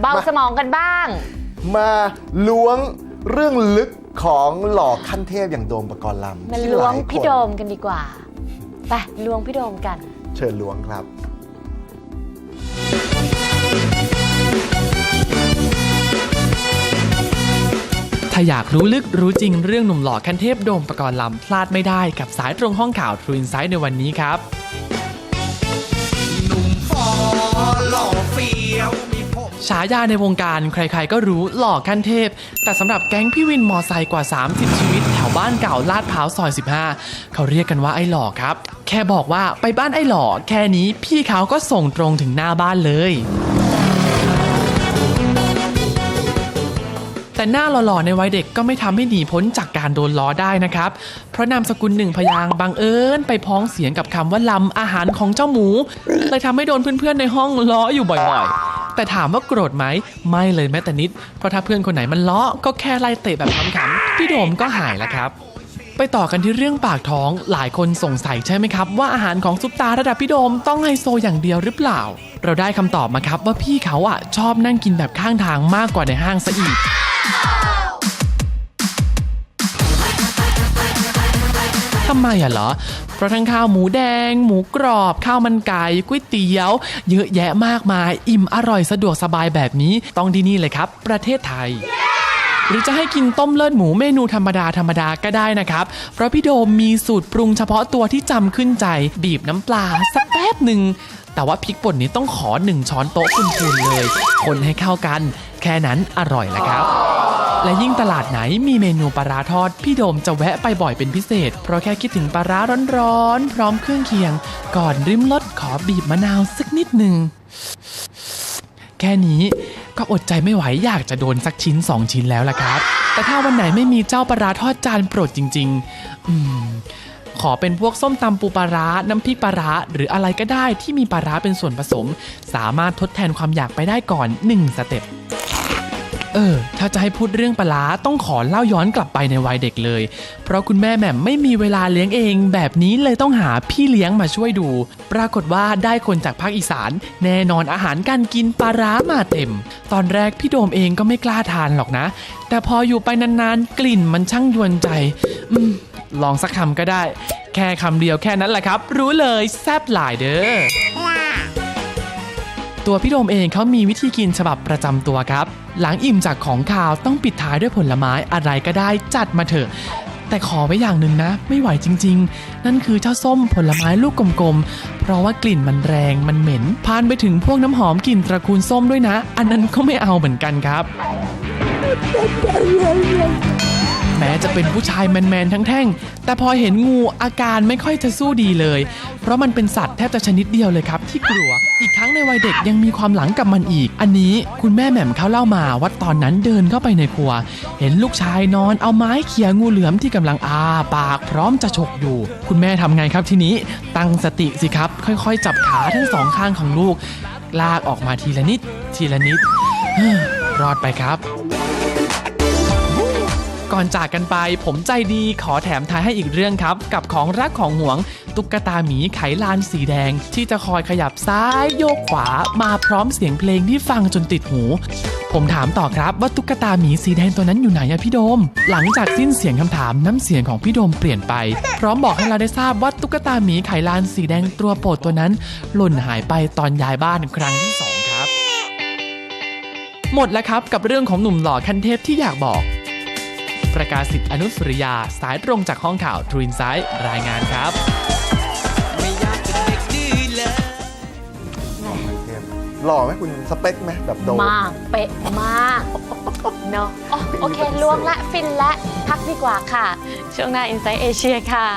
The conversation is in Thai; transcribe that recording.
เบาสมองกันบ้าง มาล้วงเรื่องลึกของหล่อขั้นเทพอย่างโดมปกรณ์ลำมาที่ล้วงหายคนพี่โดมกันดีกว่าไปล้วงพี่โดมกัน เชิญล้วงครับ ถ้าอยากรู้ลึกรู้จริงเรื่องหนุ่มหล่อขั้นเทพโดมประกรณ์ลำพลาดไม่ได้กับสายตรงห้องข่าว True Insight ในวันนี้ครับายาในวงการใครๆก็รู้หล่อขั้นเทพ แต่สำหรับแก๊งพี่วินมอไซค์กว่า 30 ชีวิต แถวบ้านเก่าลาดพร้าวซอย 15 เขาเรียกกันว่าไอ้หล่อครับ แค่บอกว่าไปบ้านไอ้หล่อแค่นี้พี่เขาก็ส่งตรงถึงหน้าบ้านเลยแต่หน้าหล่อๆในวัยเด็กก็ไม่ทำให้หนีพ้นจากการโดนล้อได้นะครับ เพราะนามสกุลหนึ่งพยางค์บังเอิญไปพ้องเสียงกับคำว่าลำอาหารของเจ้าหมู เลยทำให้โดนเพื่อนๆในห้องล้ออยู่บ่อยๆ แต่ถามว่าโกรธไหมไม่เลยแม้แต่นิด เพราะถ้าเพื่อนคนไหนมันล้อก็แค่ไล่เตะแบบขำๆพี่โดมก็หายแล้วครับไปต่อกันที่เรื่องปากท้องหลายคนสงสัยใช่ไหมครับ ว่าอาหารของซุปตาระดับพี่โดมต้องไฮโซอย่างเดียวหรือเปล่า เราได้คำตอบมาครับว่าพี่เขาอะชอบนั่งกินแบบข้างทางมากกว่าในห้างซะอีกำไมอะเหรอ เพราะทั้งข้าวหมูแดง หมูกรอบ ข้าวมันไก่ก๋วยเตี๋ยว เยอะแยะมากมาย อิ่มอร่อยสะดวกสบายแบบนี้ ต้องที่นี่เลยครับ ประเทศไทยหรือจะให้กินต้มเลือดหมูเมนูธรรมดาธรรมดาก็ได้นะครับ เพราะพี่โดมมีสูตรปรุงเฉพาะตัวที่จำขึ้นใจ บีบน้ำปลาสักแป๊บหนึ่ง แต่ว่าพริกป่นนี้ต้องขอหนึ่งช้อนโต๊ะพูนๆเลย คนให้เข้ากัน แค่นั้นอร่อยแล้วครับ และยิ่งตลาดไหนมีเมนูปลาร้าทอด พี่โดมจะแวะไปบ่อยเป็นพิเศษ เพราะแค่คิดถึงปลาร้าร้อนๆพร้อมเครื่องเคียง ก่อนริมรสขอบีบมะนาวสักนิดหนึ่งแค่นี้ก็อดใจไม่ไหวอยากจะโดนสักชิ้น 2 ชิ้นแล้วล่ะครับ แต่ถ้าวันไหนไม่มีเจ้าปลาร้าทอดจานโปรดจริง ๆ อืมขอเป็นพวกส้มตำปูปลาร้าน้ำพริกปลาร้าหรืออะไรก็ได้ที่มีปลาร้าเป็นส่วนผสม สามารถทดแทนความอยากไปได้ก่อน 1 สเต็ป เออ ถ้าจะให้พูดเรื่องปลาร้าต้องขอเล่าย้อนกลับไปในวัยเด็กเลย เพราะคุณแม่แหม่มไม่มีเวลาเลี้ยงเอง แบบนี้เลยต้องหาพี่เลี้ยงมาช่วยดู ปรากฏว่าได้คนจากภาคอีสาน แน่นอนอาหารการกินปลาร้ามาเต็ม ตอนแรกพี่โดมเองก็ไม่กล้าทานหรอกนะ แต่พออยู่ไปนานๆ กลิ่นมันช่างยวนใจ อืม ลองสักคำก็ได้ แค่คำเดียวแค่นั้นแหละครับ รู้เลยแซบหลายเด้อ ตัวพี่โดมเองเขามีวิธีกินฉบับประจำตัวครับ หลังอิ่มจากของขาวต้องปิดท้ายด้วยผลไม้อะไรก็ได้จัดมาเถอะ แต่ขอไว้อย่างหนึ่งนะ ไม่ไหวจริง ๆ นั่นคือเจ้าส้มผลไม้ลูกกลมๆ เพราะว่ากลิ่นมันแรงมันเหม็นพานไปถึงพวกน้ำหอมกลิ่นตระกูลส้มด้วยนะ อันนั้นก็ไม่เอาเหมือนกันครับ แม้จะเป็นผู้ชายแมนๆทั้งแท่ง แต่พอเห็นงูอาการไม่ค่อยจะสู้ดีเลย เพราะมันเป็นสัตว์แทบจะชนิดเดียวเลยครับ ที่กลัว อีกทั้งในวัยเด็กยังมีความหลังกับมันอีก อันนี้คุณแม่แหม่มเขาเล่ามาว่าตอนนั้นเดินเข้าไปในครัว เห็นลูกชายนอนเอาไม้เขี่ยงูเหลือมที่กำลังอาปากพร้อมจะฉกอยู่ คุณแม่ทำไงครับทีนี้ ตั้งสติสิครับ ค่อยๆ จับขาทั้งสองข้างของลูก ลากออกมาทีละนิด ทีละนิดรอดไปครับ ก่อนจากกันไป ผมใจดีขอแถมท้ายให้อีกเรื่องครับ กับของรักของห่วง ตุ๊กตาหมีไขลานสีแดง ที่จะคอยขยับซ้ายโยกขวามาพร้อมเสียงเพลงที่ฟังจนติดหู ผมถามต่อครับว่าตุ๊กตาหมีสีแดงตัวนั้นอยู่ไหนอะพี่โดม หลังจากสิ้นเสียงคำถามน้ำเสียงของพี่โดมเปลี่ยนไป พร้อมบอกให้เราได้ทราบว่าตุ๊กตาหมีไขลานสีแดงตัวโปรดตัวนั้น หล่นหายไปตอนย้ายบ้านครั้งที่สองครับ หมดแล้วครับกับเรื่องของหนุ่มหล่อขั้นเทพที่อยากบอก ประกาศสิทธิ์อนุสุริยา สายตรงจากห้องข่าวทรูอินไซด์รายงานครับไม่อยากเป็นเด็กดื้อเลยหล่อขั้นเทพหล่อไหมคุณสเปคไหมแบบโดมมากเป๊ะมากเนาะอ๋อโอเคล้วงละ ฟินละ พักดีกว่าค่ะ ช่วงหน้า Inside Asia ค่ะ